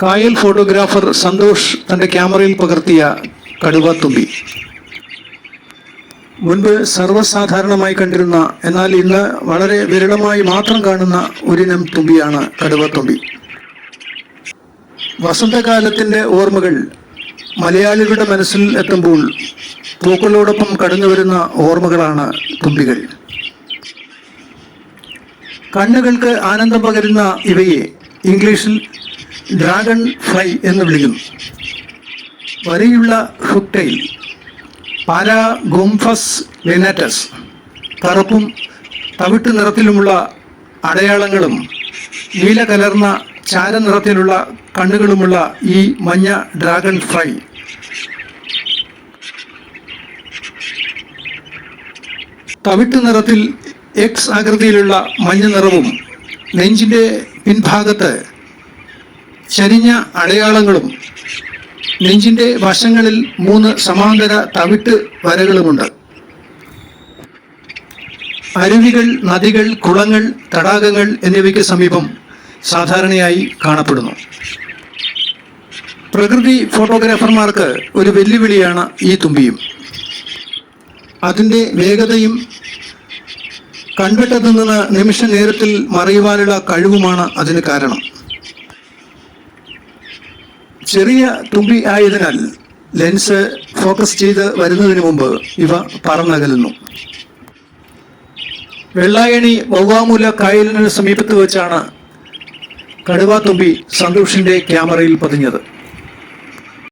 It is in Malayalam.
കായൽ ഫോട്ടോഗ്രാഫർ സന്തോഷ് തന്റെ ക്യാമറയിൽ പകർത്തിയ കടുവാത്തുമ്പി മുൻപ് സർവസാധാരണമായി കണ്ടിരുന്ന എന്നാൽ ഇന്ന് വളരെ വിരളമായി മാത്രം കാണുന്ന ഒരിനം തുമ്പിയാണ് കടുവത്തുമ്പി വസന്തകാലത്തിന്റെ ഓർമ്മകൾ മലയാളികളുടെ മനസ്സിൽ എത്തുമ്പോൾ പൂക്കളോടൊപ്പം കടന്നു വരുന്ന ഓർമ്മകളാണ് തുമ്പികൾ. കണ്ണുകൾക്ക് ആനന്ദം പകരുന്ന ഇവയെ ഇംഗ്ലീഷിൽ ഡ്രാഗൺ ഫ്ലൈ എന്ന് വിളിക്കുന്നു. വരിയുള്ള ഹുക്ടയിൽ പാരാഗോംഫസ് ലിനറ്റസ് കറുപ്പും തവിട്ട് നിറത്തിലുമുള്ള അടയാളങ്ങളും നീല കലർന്ന ചാരനിറത്തിലുള്ള കണ്ണുകളുമുള്ള ഈ മഞ്ഞ ഡ്രാഗൺ ഫ്രൈ തവിട്ട് നിറത്തിൽ എക്സ് ആകൃതിയിലുള്ള മഞ്ഞ നിറവും നെഞ്ചിന്റെ പിൻഭാഗത്ത് ചരിഞ്ഞ അടയാളങ്ങളും നെഞ്ചിന്റെ വശങ്ങളിൽ മൂന്ന് സമാന്തര തവിട്ട് വരകളുമുണ്ട്. അരുവികൾ നദികൾ കുളങ്ങൾ തടാകങ്ങൾ എന്നിവയ്ക്ക് സമീപം സാധാരണയായി കാണപ്പെടുന്നു. പ്രകൃതി ഫോട്ടോഗ്രാഫർമാർക്ക് ഒരു വെല്ലുവിളിയാണ് ഈ തുമ്പിയും. അതിന്റെ വേഗതയും കൺവെട്ടത്തിൽ നിന്ന് നിമിഷ നേരത്തിൽ മറയുവാനുള്ള കഴിവുമാണ് അതിന് കാരണം. ചെറിയ തുമ്പി ആയതിനാൽ ലെൻസ് ഫോക്കസ് ചെയ്ത് വരുന്നതിന് മുമ്പ് ഇവ പറന്നകലുന്നു. വെള്ളായണി വൗവാമൂല കായലിന് സമീപത്ത് വെച്ചാണ് കടുവാ തുമ്പി സന്തോഷിന്റെ ക്യാമറയിൽ പതിഞ്ഞത്.